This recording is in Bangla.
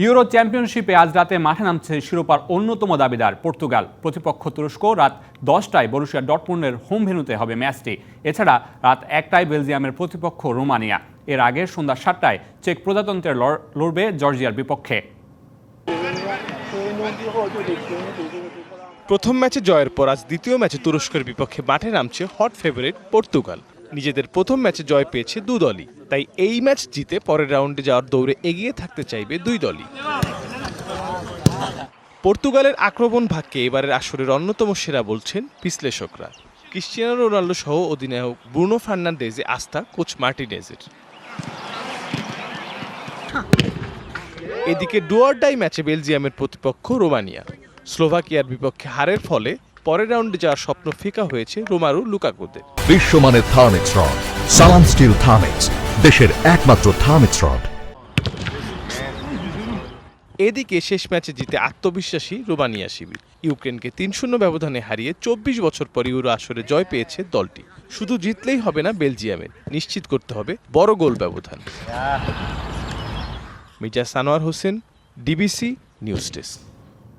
ইউরো চ্যাম্পিয়নশিপে আজ রাতে মাঠে নামছে শিরোপার অন্যতম দাবিদার, পর্তুগাল। প্রতিপক্ষ তুরস্ক রাত দশটায় বরুশিয়া ডটমুন্ডের হোম ভেনুতে হবে ম্যাচটি। এছাড়া রাত একটায় বেলজিয়ামের প্রতিপক্ষ রোমানিয়া। এর আগে সন্ধ্যা সাতটায় চেক প্রজাতন্ত্রের লড়- লড়বে জর্জিয়ার বিপক্ষে। প্রথম ম্যাচে জয়ের পর আজ দ্বিতীয় ম্যাচে তুরস্কের বিপক্ষে মাঠে নামছে হট ফেভারিট পর্তুগাল। নিজেদের প্রথম ম্যাচে জয় পেয়েছে দু দলই। তাই এই ম্যাচ জিতে পরের রাউন্ডে যাওয়ার দৌড়ে এগিয়ে থাকতে চাইবে দুই দলই। পর্তুগালের আক্রমণ ভাগকে এবারের আসরের অন্যতম সেরা বলছেন বিশ্লেষকরা। ক্রিশ্চিয়ানো রোনাল্ডো সহ অধিনায়ক ব্রুনো ফার্নান্ডেজে আস্থা কোচ মার্টিনেজের। এদিকে ডুয়ারডাই ম্যাচে বেলজিয়ামের প্রতিপক্ষ রোমানিয়া। স্লোভাকিয়ার বিপক্ষে হারের ফলে পরের রাউন্ডে যাওয়ার স্বপ্ন ফিকা হয়েছে রোমারু লুকাকুদের। বিশ্বমানের Thermex rod Salam steel Thermex দেশের একমাত্র থার্মিক্স রড এদিকে শেষ ম্যাচে জিতে আত্মবিশ্বাসী রোমানিয়া শিবির। ইউক্রেনকে তিন শূন্য ব্যবধানে হারিয়ে চব্বিশ বছর পর ইউরো আসরে জয় পেয়েছে দলটি। শুধু জিতলেই হবে না বেলজিয়ামের নিশ্চিত করতে হবে বড় গোল ব্যবধান। Mirza Sanowar Hossain DBC news desk.